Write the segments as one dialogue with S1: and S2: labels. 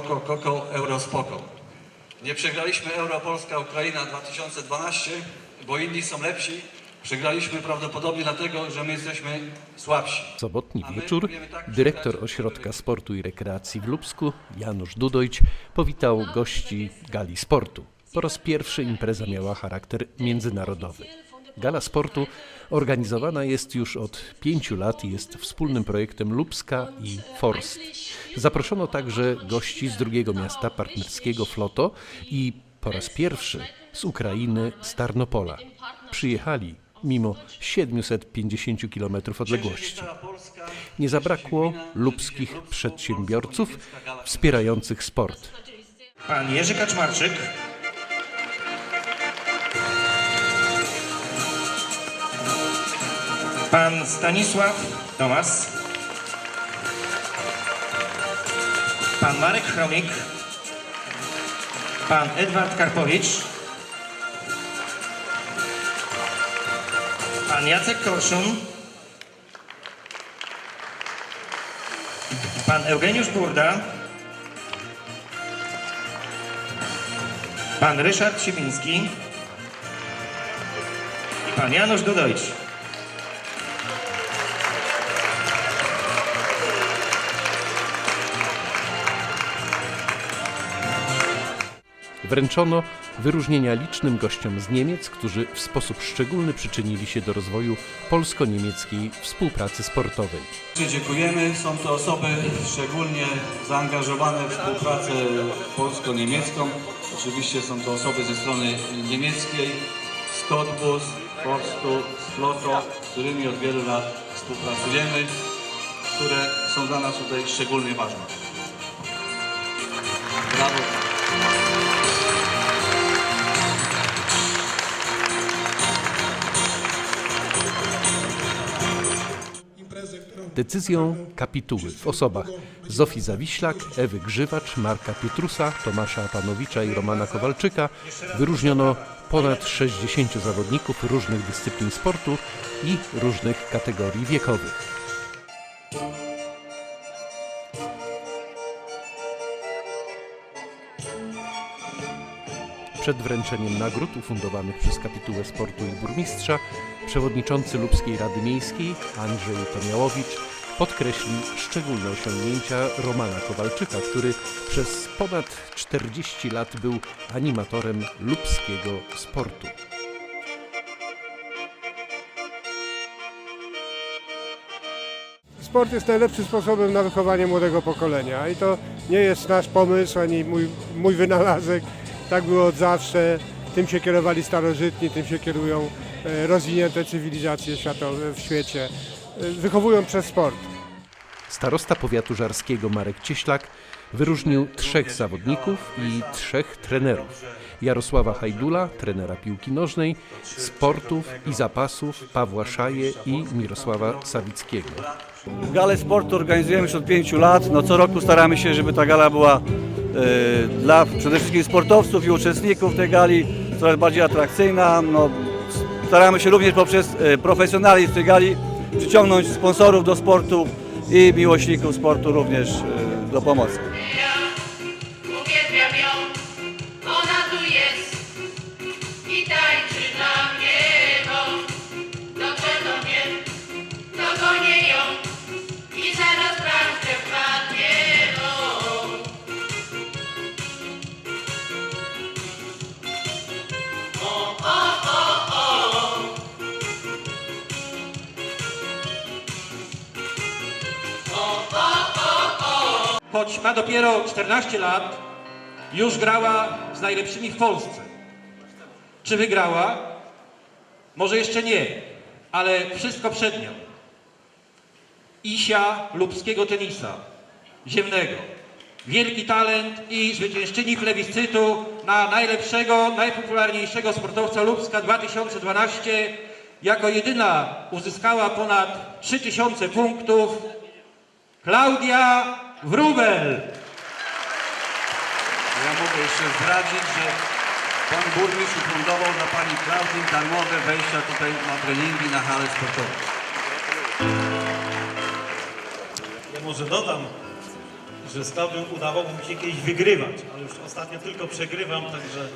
S1: Koko, Koko, Euro Spoko. Nie przegraliśmy Euro Polska Ukraina 2012, bo inni są lepsi. Przegraliśmy prawdopodobnie dlatego, że my jesteśmy słabsi.
S2: Sobotni wieczór
S1: tak
S2: dyrektor Ośrodka Sportu i Rekreacji w Lubsku, Janusz Dudojć, powitał gości Gali Sportu. Po raz pierwszy impreza miała charakter międzynarodowy. Gala Sportu organizowana jest już od pięciu lat i jest wspólnym projektem Lubska i Forst. Zaproszono także gości z drugiego miasta partnerskiego Floto i po raz pierwszy z Ukrainy z Tarnopola. Przyjechali mimo 750 km odległości. Nie zabrakło lubskich przedsiębiorców wspierających sport.
S3: Pan Jerzy Kaczmarczyk. Pan Stanisław Tomas. Pan Marek Chromik. Pan Edward Karpowicz. Pan Jacek Korszun. Pan Eugeniusz Burda. Pan Ryszard Siemiński i pan Janusz Dudojcz.
S2: Wręczono wyróżnienia licznym gościom z Niemiec, którzy w sposób szczególny przyczynili się do rozwoju polsko-niemieckiej współpracy sportowej.
S1: Dziękujemy. Są to osoby szczególnie zaangażowane w współpracę polsko-niemiecką. Oczywiście są to osoby ze strony niemieckiej, z Cottbus, Forstu, Floto, z którymi od wielu lat współpracujemy, które są dla nas tutaj szczególnie ważne.
S2: Decyzją kapituły w osobach Zofii Zawiślak, Ewy Grzywacz, Marka Pietrusa, Tomasza Apanowicza i Romana Kowalczyka wyróżniono ponad 60 zawodników różnych dyscyplin sportu i różnych kategorii wiekowych. Przed wręczeniem nagród ufundowanych przez Kapitułę Sportu i Burmistrza przewodniczący Lubskiej Rady Miejskiej Andrzej Tomiałowicz podkreślił szczególne osiągnięcia Romana Kowalczyka, który przez ponad 40 lat był animatorem lubskiego sportu.
S4: Sport jest najlepszym sposobem na wychowanie młodego pokolenia i to nie jest nasz pomysł ani mój, mój wynalazek. Tak było od zawsze. Tym się kierowali starożytni, tym się kierują e, rozwinięte cywilizacje światowe w świecie. E, Wychowują przez sport.
S2: Starosta powiatu żarskiego Marek Cieślak wyróżnił trzech zawodników i trzech trenerów. Jarosława Hajdula, trenera piłki nożnej, sportów i zapasów Pawła Szaje i Mirosława Sawickiego.
S1: Galę sportu organizujemy już od pięciu lat. No, co roku staramy się, żeby ta gala była dla przede wszystkim sportowców i uczestników tej gali coraz bardziej atrakcyjna. No, staramy się również poprzez e, profesjonalizm tej gali przyciągnąć sponsorów do sportu i miłośników sportu również e, do pomocy.
S3: Choć ma dopiero 14 lat, już grała z najlepszymi w Polsce. Czy wygrała? Może jeszcze nie, ale wszystko przed nią. Isia lubskiego tenisa, ziemnego. Wielki talent i zwyciężczyni plebiscytu na najlepszego, najpopularniejszego sportowca Lubska 2012. Jako jedyna uzyskała ponad 3000 punktów. Klaudia Wrubel.
S1: Ja mogę jeszcze zdradzić, że pan burmistrz ufundował dla pani Klaudii darmowe wejścia tutaj na treningi na halę sportową.
S5: Ja może dodam, że z Klaudią udawało mi się kiedyś wygrywać, ale już ostatnio tylko przegrywam, także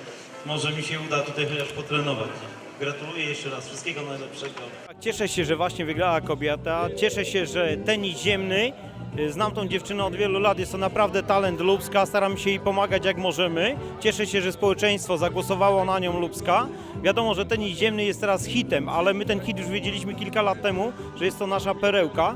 S5: może mi się uda tutaj chociaż potrenować. Gratuluję jeszcze raz, wszystkiego najlepszego.
S6: Cieszę się, że właśnie wygrała kobieta. Cieszę się, że tenis ziemny. Y, Znam tą dziewczynę od wielu lat, jest to naprawdę talent Lubska, staramy się jej pomagać jak możemy. Cieszę się, że społeczeństwo zagłosowało na nią Lubska. Wiadomo, że tenis ziemny jest teraz hitem, ale my ten hit już wiedzieliśmy kilka lat temu, że jest to nasza perełka.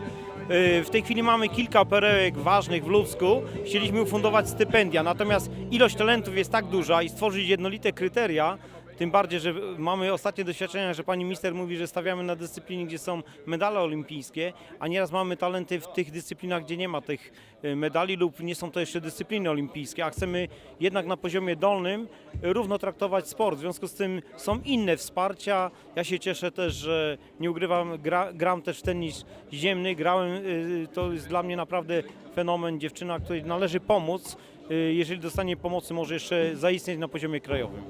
S6: Y, W tej chwili mamy kilka perełek ważnych w Lubsku. Chcieliśmy ufundować stypendia, natomiast ilość talentów jest tak duża i stworzyć jednolite kryteria, tym bardziej, że mamy ostatnie doświadczenia, że pani minister mówi, że stawiamy na dyscypliny, gdzie są medale olimpijskie, a nieraz mamy talenty w tych dyscyplinach, gdzie nie ma tych y, medali lub nie są to jeszcze dyscypliny olimpijskie, a chcemy jednak na poziomie dolnym równo traktować sport. W związku z tym są inne wsparcia. Ja się cieszę też, że nie ugrywam, gra, gram też w tenis ziemny, grałem, y, to jest dla mnie naprawdę fenomen, dziewczyna, której należy pomóc. Y, Jeżeli dostanie pomocy, może jeszcze zaistnieć na poziomie krajowym.